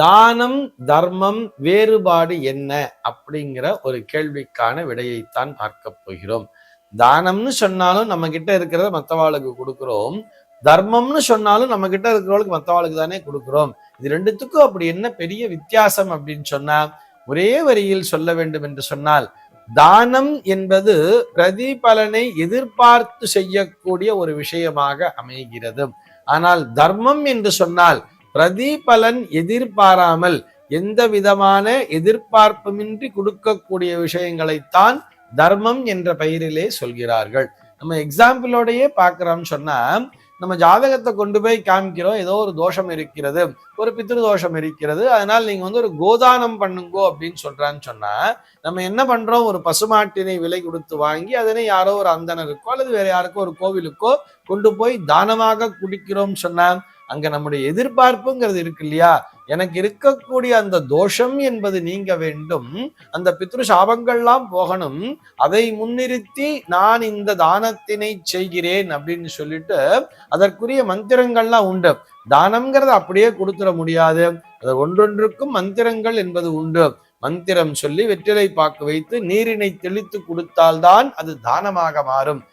தானம் தர்மம் வேறுபாடு என்ன அப்படிங்கிற ஒரு கேள்விக்கான விடையைத்தான் பார்க்க போகிறோம். தானம்னு சொன்னாலும் நம்ம கிட்ட இருக்கிறத மற்றவாளுக்கு கொடுக்கிறோம். தர்மம்னு சொன்னாலும் நம்ம கிட்ட இருக்கிறவளுக்கு மற்றவாளுக்கு தானே கொடுக்கிறோம். இது ரெண்டுத்துக்கும் அப்படி என்ன பெரிய வித்தியாசம் அப்படின்னு சொன்னா ஒரே வரியில் சொல்ல வேண்டும் என்று சொன்னால் தானம் என்பது பிரதிபலனை எதிர்பார்த்து செய்யக்கூடிய ஒரு விஷயமாக அமைகிறது. ஆனால் தர்மம் என்று சொன்னால் பிரதிபலன் எதிர்பாராமல் எந்த விதமான எதிர்பார்ப்புமின்றி கொடுக்கக்கூடிய விஷயங்களைத்தான் தர்மம் என்ற பெயரிலே சொல்கிறார்கள். நம்ம எக்ஸாம்பிளோடையே பார்க்கிறோம்னு சொன்னா நம்ம ஜாதகத்தை கொண்டு போய் காமிக்கிறோம். ஏதோ ஒரு தோஷம் இருக்கிறது ஒரு பித்ரு தோஷம் இருக்கிறது. அதனால் நீங்க வந்து ஒரு கோதானம் பண்ணுங்கோ அப்படின்னு சொல்றான்னு சொன்னா நம்ம என்ன பண்றோம்? ஒரு பசுமாட்டினை விலை கொடுத்து வாங்கி அதனை யாரோ ஒரு அந்தனருக்கோ அல்லது வேற யாருக்கோ ஒரு கோவிலுக்கோ கொண்டு போய் தானமாக குடிக்கிறோம் சொன்னா அங்க நம்முடைய எதிர்பார்ப்புங்கிறது இருக்கு இல்லையா? எனக்கு இருக்கக்கூடிய அந்த தோஷம் என்பது நீங்க வேண்டும். அந்த பித்ரு சாபங்கள்லாம் போகணும். அதை முன்னிறுத்தி நான் இந்த தானத்தினை செய்கிறேன் அப்படின்னு சொல்லிட்டு அதற்குரிய மந்திரங்கள்லாம் உண்டு. தானம்ங்கிறத அப்படியே கொடுத்துட முடியாது. அது ஒன்றொன்றுக்கும் மந்திரங்கள் என்பது உண்டு. மந்திரம் சொல்லி வெற்றிலை பாக்கு வைத்து நீரினை தெளித்து கொடுத்தால்தான் அது தானமாக மாறும்.